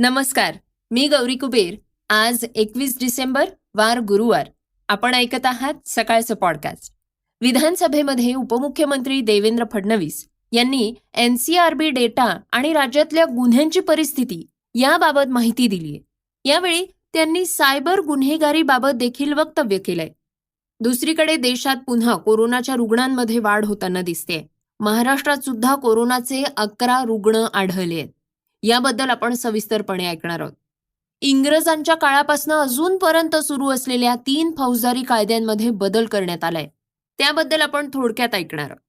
नमस्कार मी गौरी कुबेर. आज एकवीस डिसेंबर वार गुरुवार. आपण ऐकत आहात सकाळचं पॉडकास्ट विधानसभेमध्ये उपमुख्यमंत्री देवेंद्र फडणवीस यांनी एनसीआरबी डेटा आणि राज्यातल्या गुन्ह्यांची परिस्थिती याबाबत माहिती दिली आहे यावेळी त्यांनी सायबर गुन्हेगारीबाबत देखील वक्तव्य केलंय. दुसरीकडे देशात पुन्हा कोरोनाच्या रुग्णांमध्ये वाढ होताना दिसते महाराष्ट्रात सुद्धा कोरोनाचे अकरा रुग्ण आढळले आहेत याबद्दल आपण सविस्तरपणे ऐकणार आहोत. इंग्रजांच्या काळापासून अजूनपर्यंत सुरू असलेल्या तीन फौजदारी कायद्यांमध्ये बदल करण्यात आलाय. त्याबद्दल आपण थोडक्यात ऐकणार आहोत.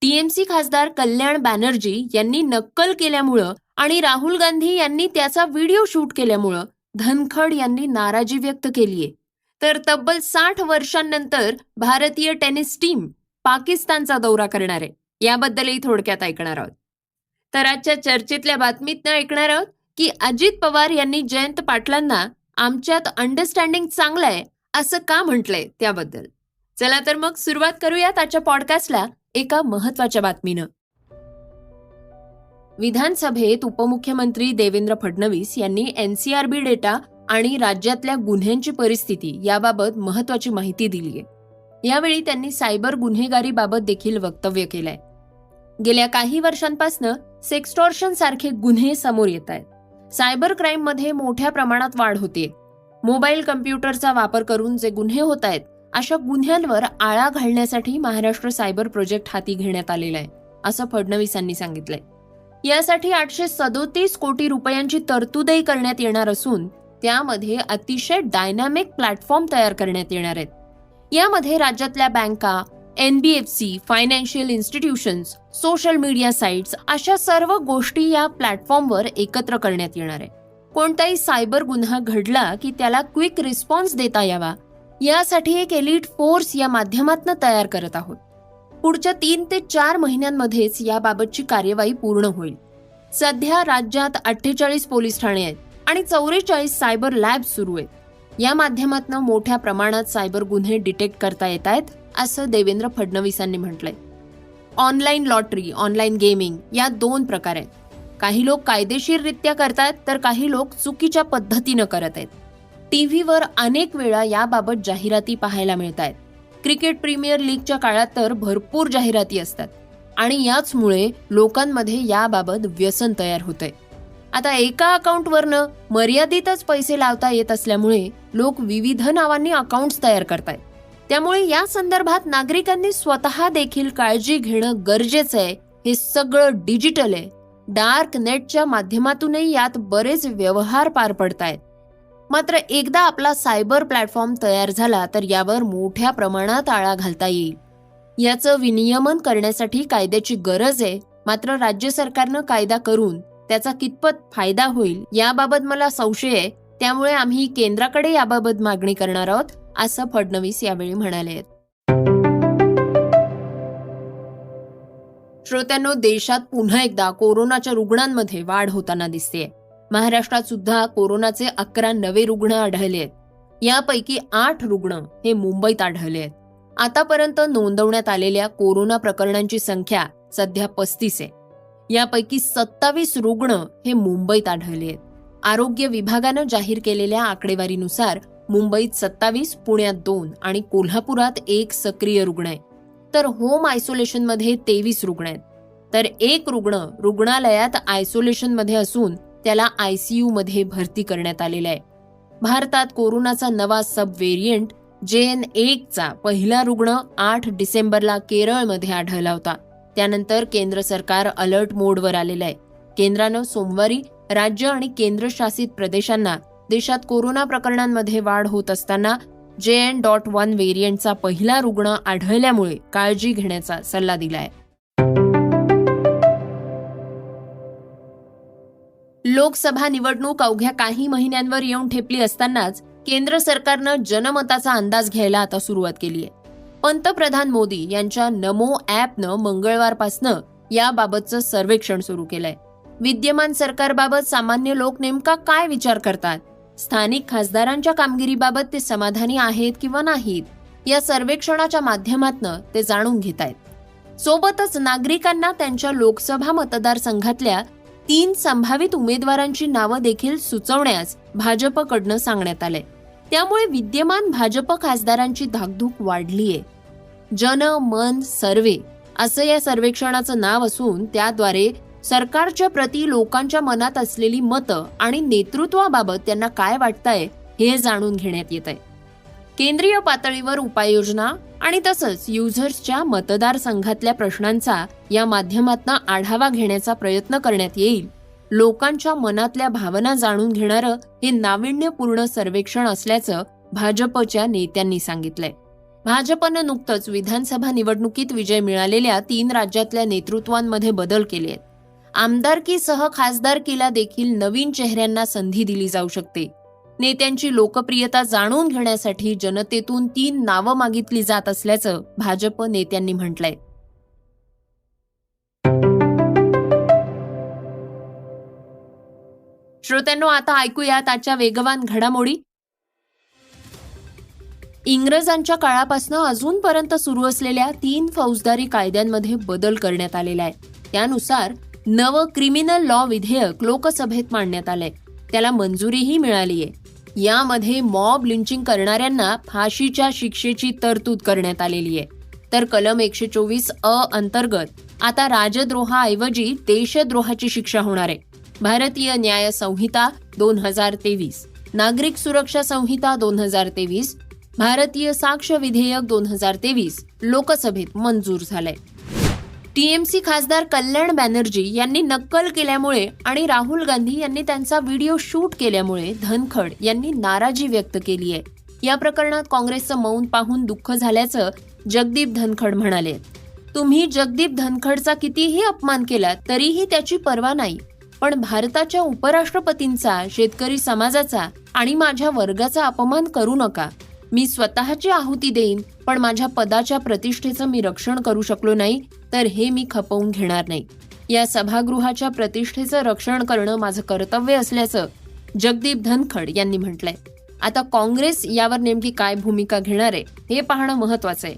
टीएमसी खासदार कल्याण बॅनर्जी यांनी नक्कल केल्यामुळं आणि राहुल गांधी यांनी त्याचा व्हिडिओ शूट केल्यामुळं धनखड यांनी नाराजी व्यक्त केलीये. तर तब्बल साठ वर्षांनंतर भारतीय टेनिस टीम पाकिस्तानचा दौरा करणार. आहे याबद्दलही थोडक्यात ऐकणार आहोत. तर आजच्या चर्चेतल्या बातमीत ऐकणार आहोत की अजित पवार यांनी जयंत पाटलांना आमच्यात अंडरस्टँडिंग चांगलं आहे असं का म्हटलंय त्याबद्दल. चला तर मग सुरुवात करूयात आजच्या पॉडकास्टला एका महत्त्वाच्या बातमीनं. विधानसभेत उपमुख्यमंत्री देवेंद्र फडणवीस यांनी एनसीआरबी डेटा आणि राज्यातल्या गुन्ह्यांची परिस्थिती याबाबत महत्वाची माहिती दिली आहे. यावेळी त्यांनी सायबर गुन्हेगारीबाबत देखील वक्तव्य केलंय. गेल्या काही वर्षांपासून सेक्स्टॉर्शन सारखे गुन्हे समोर येत आहेत. सायबर क्राईममध्ये मोठ्या प्रमाणात वाढ होते मोबाईल कम्प्युटरचा वापर करून जे गुन्हे होत आहेत अशा गुन्ह्यांवर आळा घालण्यासाठी महाराष्ट्र सायबर प्रोजेक्ट हाती घेण्यात आलेला आहे असं फडणवीसांनी सांगितलंय. यासाठी आठशे सदोतीस कोटी रुपयांची तरतूदही करण्यात येणार असून त्यामध्ये अतिशय डायनामिक प्लॅटफॉर्म तयार करण्यात येणार आहेत. यामध्ये राज्यातल्या बँका NBFC financial institutions social media sites अशा सर्व गोष्टी या प्लॅटफॉर्मवर एकत्र करण्यात येणार आहे. कोणताही सायबर गुन्हा घडला की त्याला क्विक रिस्पॉन्स देता यावा. यासाठी एक एलिट फोर्स या माध्यमातून तयार करत आहोत. पुढच्या तीन ते चार महिन्यांमध्येच याबाबतची कार्यवाही पूर्ण होईल. सध्या राज्यात अठ्ठेचाळीस पोलीस ठाणे आहेत आणि चौवेचाळीस सायबर लॅब सुरू आहेत. या माध्यमातून मोठ्या प्रमाणात सायबर गुन्हे डिटेक्ट करता येत आहेत असं देवेंद्र फडणवीसांनी म्हटलंय. ऑनलाईन लॉटरी ऑनलाईन गेमिंग या दोन प्रकार आहेत. काही लोक कायदेशीररित्या करतायत तर काही लोक चुकीच्या पद्धतीनं करत आहेत. टी व्हीवर अनेक वेळा याबाबत जाहिराती पाहायला मिळत आहेत क्रिकेट प्रीमियर लीगच्या काळात तर भरपूर जाहिराती असतात. आणि याचमुळे लोकांमध्ये याबाबत व्यसन तयार होतंय. आता एका अकाउंटवरनं मर्यादितच पैसे लावता येत असल्यामुळे लोक विविध नावांनी अकाउंट्स तयार करतायत. त्यामुळे या संदर्भात नागरिकांनी स्वतः देखील काळजी घेणं गरजेचं आहे. हे सगळं डिजिटल आहे. डार्क नेटच्या माध्यमातूनही यात बरेच व्यवहार पार पडतायत. मात्र एकदा आपला सायबर प्लॅटफॉर्म तयार झाला तर यावर मोठ्या प्रमाणात आळा घालता येईल. याचं विनियमन करण्यासाठी कायद्याची गरज आहे. मात्र राज्य सरकारनं कायदा करून त्याचा कितपत फायदा होईल याबाबत मला संशय आहे. त्यामुळे आम्ही केंद्राकडे याबाबत मागणी करणार आहोत असं फडणवीस यावेळी म्हणाले. श्रोत्यांनो देशात पुन्हा एकदा कोरोनाच्या रुग्णांमध्ये वाढ होताना दिसते महाराष्ट्रात सुद्धा कोरोनाचे अकरा नवे रुग्ण आढळले आहेत यापैकी आठ रुग्ण हे मुंबईत आढळले आहेत आतापर्यंत नोंदवण्यात आलेल्या कोरोना प्रकरणांची संख्या सध्या पस्तीस आहे. यापैकी सत्तावीस रुग्ण हे मुंबईत आढळले आहेत. आरोग्य विभागानं जाहीर केलेल्या आकडेवारीनुसार मुंबईत सत्तावीस पुण्यात दोन आणि कोल्हापुरात एक सक्रिय रुग्ण आहे. तर होम आयसोलेशनमध्ये तेवीस रुग्ण आहेत. तर एक रुग्ण रुग्णालयात आयसोलेशनमध्ये असून त्याला आयसीयू मध्ये भरती करण्यात आलेला आहे. भारतात कोरोनाचा नवा सब व्हेरियंट जे एन एकचा पहिला रुग्ण आठ डिसेंबरला केरळमध्ये आढळला होता. त्यानंतर केंद्र सरकार अलर्ट मोडवर आलेलं आहे. केंद्रानं सोमवारी राज्य आणि केंद्रशासित प्रदेशांना देशात कोरोना प्रकरणांमध्ये वाढ होत असताना जे एन डॉट वन व्हेरियंटचा पहिला रुग्ण आढळल्यामुळे काळजी घेण्याचा सल्ला दिलाय. लोकसभा निवडणूक अवघ्या काही महिन्यांवर येऊन ठेपली असतानाच केंद्र सरकारनं जनमताचा अंदाज घ्यायला आता सुरुवात केली आहे. पंतप्रधान मोदी यांच्या नमो ॲपनं मंगळवारपासनं याबाबतचं सर्वेक्षण सुरू केलंय. विद्यमान सरकारबाबत सामान्य लोक नेमका काय विचार करतात? स्थानिक खासदारांच्या कामगिरीबाबत ते समाधानी आहेत किंवा नाहीत? या सर्वेक्षणाच्या माध्यमातनं ते जाणून घेत आहेत सोबतच नागरिकांना त्यांच्या लोकसभा मतदारसंघातल्या तीन संभावित उमेदवारांची नावं देखील सुचवण्यास भाजपकडनं सांगण्यात आलंय. त्यामुळे विद्यमान भाजप खासदारांची धाकधूक वाढलीय. जन मन सर्वे असं या सर्वेक्षणाचं नाव असून त्याद्वारे सरकारच्या प्रती लोकांच्या मनात असलेली मतं आणि नेतृत्वाबाबत त्यांना काय वाटतंय हे जाणून घेण्यात येत आहे केंद्रीय पातळीवर उपाययोजना आणि तसंच युझर्सच्या मतदारसंघातल्या प्रश्नांचा या माध्यमातून आढावा घेण्याचा प्रयत्न करण्यात येईल. लोकांच्या मनातल्या भावना जाणून घेणारं हे नाविन्यपूर्ण सर्वेक्षण असल्याचं भाजपच्या नेत्यांनी सांगितलंय. भाजपनं नुकतंच विधानसभा निवडणुकीत विजय मिळालेल्या तीन राज्यातल्या नेतृत्वांमध्ये बदल केले आहेत. आमदारकीसह खासदारकीला देखील नवीन चेहऱ्यांना संधी दिली जाऊ शकते. नेत्यांची लोकप्रियता जाणून घेण्यासाठी जनतेतून तीन नावं मागितली जात असल्याचं भाजप नेत्यांनी म्हटलंय. श्रोत्यांनो आता ऐकूया त्याच्या वेगवान घडामोडी. इंग्रजांच्या काळापासून अजूनपर्यंत सुरू असलेल्या तीन फौजदारी कायद्यांमध्ये बदल करण्यात आलेला आहे. त्यानुसार नवं क्रिमिनल लॉ विधेयक लोकसभेत मांडण्यात आलंय. त्याला मंजुरीही मिळाली आहे. यामध्ये मॉब लिंचिंग करणाऱ्यांना फाशीच्या शिक्षेची तरतूद करण्यात आलेली आहे. तर कलम एकशे चोवीस अ अंतर्गत आता राजद्रोहाऐवजी देशद्रोहाची शिक्षा होणार आहे. भारतीय न्याय संहिता दोन हजार तेवीस नागरिक सुरक्षा संहिता दोन हजार तेवीस भारतीय साक्ष विधेयक दोन हजार तेवीस लोकसभेत मंजूर झालंय. टीएमसी खासदार कल्याण बॅनर्जी यांनी नक्कल केल्यामुळे आणि राहुल गांधी यांनी त्यांचा व्हिडिओ शूट केल्यामुळे धनखड यांनी नाराजी व्यक्त केली आहे. या प्रकरणात काँग्रेसचं मौन पाहून दुःख झाल्याचं जगदीप धनखड म्हणाले. तुम्ही जगदीप धनखडचा कितीही अपमान केला तरीही त्याची पर्वा नाही. पण भारताच्या उपराष्ट्रपतींचा शेतकरी समाजाचा आणि माझ्या वर्गाचा अपमान करू नका. मी स्वतःची आहुती देईन पण माझ्या पदाच्या प्रतिष्ठेचं मी रक्षण करू शकलो नाही तर हे मी खपवून घेणार नाही. या सभागृहाच्या प्रतिष्ठेचं रक्षण करणं माझं कर्तव्य असल्याचं जगदीप धनखड यांनी म्हटलंय. आता काँग्रेस यावर नेमकी काय भूमिका घेणार आहे हे पाहणं महत्वाचं आहे.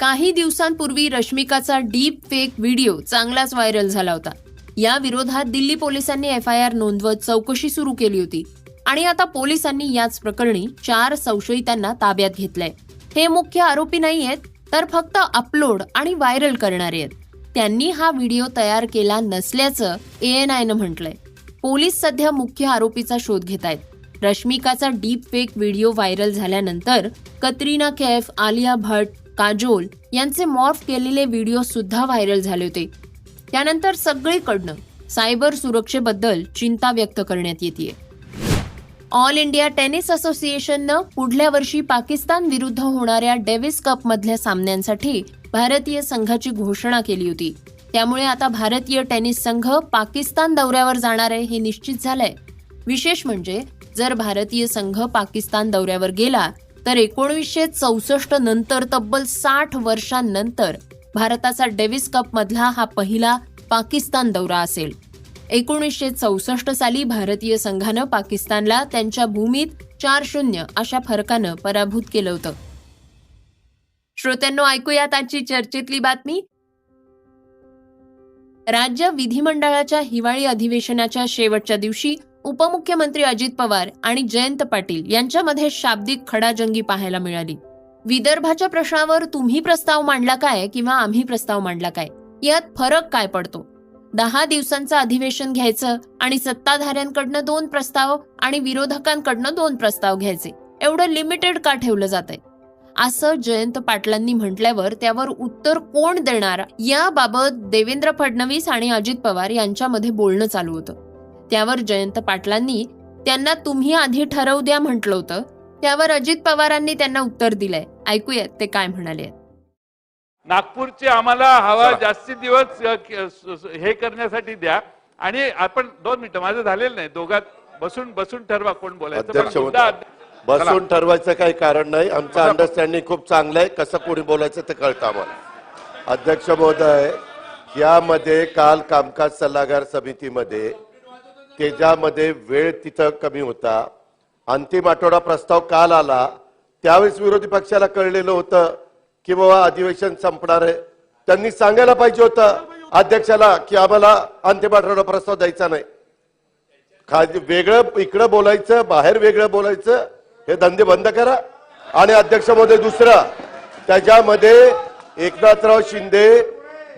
काही दिवसांपूर्वी रश्मिकाचा डीप फेक व्हिडिओ चांगलाच व्हायरल झाला होता. या विरोधात दिल्ली पोलिसांनी एफ आय आर नोंदवत चौकशी सुरू केली होती. आणि आता पोलिसांनी याच प्रकरणी चार संशयितांना ताब्यात घेतलंय. हे मुख्य आरोपी नाही आहेत तर फक्त अपलोड आणि व्हायरल करणारे आहेत. त्यांनी हा व्हिडिओ तयार केला नसल्याचं एएनआयनं म्हटलंय. पोलीस सध्या मुख्य आरोपीचा शोध घेत आहेत. रश्मिकाचा डीप फेक व्हिडिओ व्हायरल झाल्यानंतर कतरीना कैफ आलिया भट काजोल यांचे मॉर्फ केलेले व्हिडिओ सुद्धा व्हायरल झाले होते. त्यानंतर सगळीकडनं सायबर सुरक्षेबद्दल चिंता व्यक्त करण्यात येते ऑल इंडिया टेनिस असोसिएशननं पुढल्या वर्षी पाकिस्तान विरुद्ध होणाऱ्या डेव्हिस कप मधल्या सामन्यांसाठी भारतीय संघाची घोषणा केली होती. त्यामुळे आता भारतीय टेनिस संघ पाकिस्तान दौऱ्यावर जाणार आहे हे निश्चित झालंय. विशेष म्हणजे जर भारतीय संघ पाकिस्तान दौऱ्यावर गेला तर एकोणीसशे चौसष्ट नंतर तब्बल साठ वर्षांनंतर भारताचा डेव्हिस कप मधला हा पहिला पाकिस्तान दौरा असेल. एकोणीसशे चौसष्ट साली भारतीय संघानं पाकिस्तानला त्यांच्या भूमीत चार शून्य अशा फरकानं पराभूत केलं होतं. श्रोत्यांनो ऐकूयात आजची चर्चेतली बातमी. राज्य विधिमंडळाच्या हिवाळी अधिवेशनाच्या शेवटच्या दिवशी उपमुख्यमंत्री अजित पवार आणि जयंत पाटील यांच्यामध्ये शाब्दिक खडाजंगी पाहायला मिळाली. विदर्भाच्या प्रश्नावर तुम्ही प्रस्ताव मांडला काय किंवा आम्ही प्रस्ताव मांडला काय? यात फरक काय पडतो? दहा दिवसांचं अधिवेशन घ्यायचं आणि सत्ताधाऱ्यांकडनं दोन प्रस्ताव आणि विरोधकांकडनं दोन प्रस्ताव घ्यायचे. एवढं लिमिटेड का ठेवलं जात असं जयंत पाटलांनी म्हटल्यावर त्यावर उत्तर कोण देणार याबाबत देवेंद्र फडणवीस आणि अजित पवार यांच्यामध्ये बोलणं चालू होतं. त्यावर जयंत पाटलांनी त्यांना तुम्ही आधी ठरवू द्या म्हटलं होतं. त्यावर अजित पवारांनी त्यांना उत्तर दिलंय. ऐकूयात ते काय म्हणाले नागपूरची आम्हाला हवा. जास्ती दिवस हे करण्यासाठी द्या. आणि आपण दोन मिनिटं माझं झालेलं नाही. दोघात बसून बसून ठरवा कोण बोलायचं. बसून ठरवायचं काही कारण नाही. आमचं अंडरस्टँडिंग खूप चांगलं आहे. कसं कोणी बोलायचं ते कळतं आम्हाला. अध्यक्ष महोदय यामध्ये काल कामकाज सल्लागार समितीमध्ये त्याच्यामध्ये वेळ तिथं कमी होता. अंतिम आठवडा प्रस्ताव काल आला. त्यावेळेस विरोधी पक्षाला कळलेलं होतं की बाबा अधिवेशन संपणार आहे. त्यांनी सांगायला पाहिजे होतं अध्यक्षाला की आम्हाला अंतिम आठवडा प्रस्ताव द्यायचा नाही. खाली वेगळं इकडं बोलायचं बाहेर वेगळं बोलायचं हे धंदे बंद करा. आणि अध्यक्ष महोदय दुसरं त्याच्यामध्ये एकनाथराव शिंदे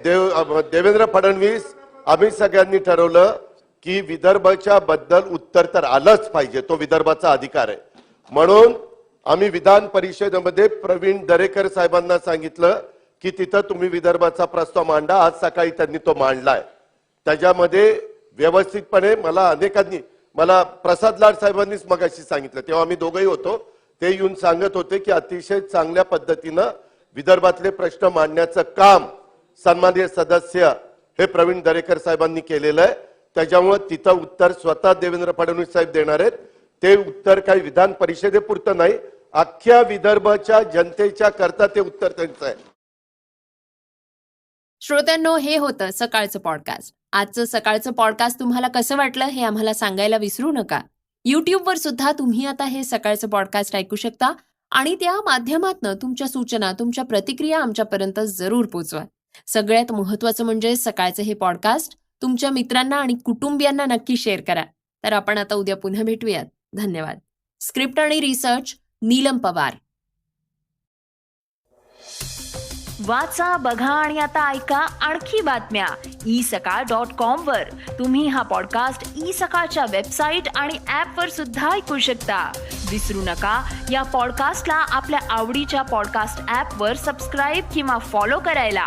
देव देवेंद्र फडणवीस आम्ही सगळ्यांनी ठरवलं की विदर्भाच्या बद्दल उत्तर तर आलंच पाहिजे तो विदर्भाचा अधिकार आहे. म्हणून आम्ही विधान परिषदेमध्ये प्रवीण दरेकर साहेबांना सांगितलं की तिथं तुम्ही विदर्भाचा प्रस्ताव मांडा आज सकाळी त्यांनी तो मांडलाय. त्याच्यामध्ये व्यवस्थितपणे मला अनेकांनी मला प्रसाद लाड साहेबांनीच मगाशी सांगितलं तेव्हा आम्ही दोघंही होतो ते येऊन सांगत होते की अतिशय चांगल्या पद्धतीनं विदर्भातले प्रश्न मांडण्याचं काम सन्माननीय सदस्य हे प्रवीण दरेकर साहेबांनी केलेलं आहे. त्याच्यामुळे तिथं उत्तर स्वतः देवेंद्र फडणवीस साहेब देणार आहेत. ते उत्तर काही विधान परिषदेपुरतं नाही. अख्ख्या विदर्भाच्या जनतेच्या करता ते उत्तर त्यांचं आहे. श्रोत्यांनो हे होतं सकाळचं पॉडकास्ट आजचं सकाळचं पॉडकास्ट तुम्हाला कसं वाटलं हे आम्हाला सांगायला विसरू नका. युट्यूबवर सुद्धा तुम्ही आता हे सकाळचं पॉडकास्ट ऐकू शकता आणि त्या माध्यमातनं तुमच्या सूचना तुमच्या प्रतिक्रिया आमच्यापर्यंत जरूर पोचवा. सगळ्यात महत्वाचं म्हणजे सकाळचं हे पॉडकास्ट तुमच्या मित्रांना आणि कुटुंबियांना नक्की शेअर करा. तर आपण आता उद्या पुन्हा भेटूयात. धन्यवाद. स्क्रिप्ट आणि रिसर्च नीलम पवार. वाचा बघा आणि आता ऐका आणखी बातम्या. ई सकाळ डॉट कॉम वर. तुम्ही हा पॉडकास्ट ई सकाळच्या वेबसाईट आणि ऍप वर सुद्धा ऐकू शकता. विसरू नका या पॉडकास्टला आपल्या आवडीच्या पॉडकास्ट ऍप वर सबस्क्राईब किंवा फॉलो करायला.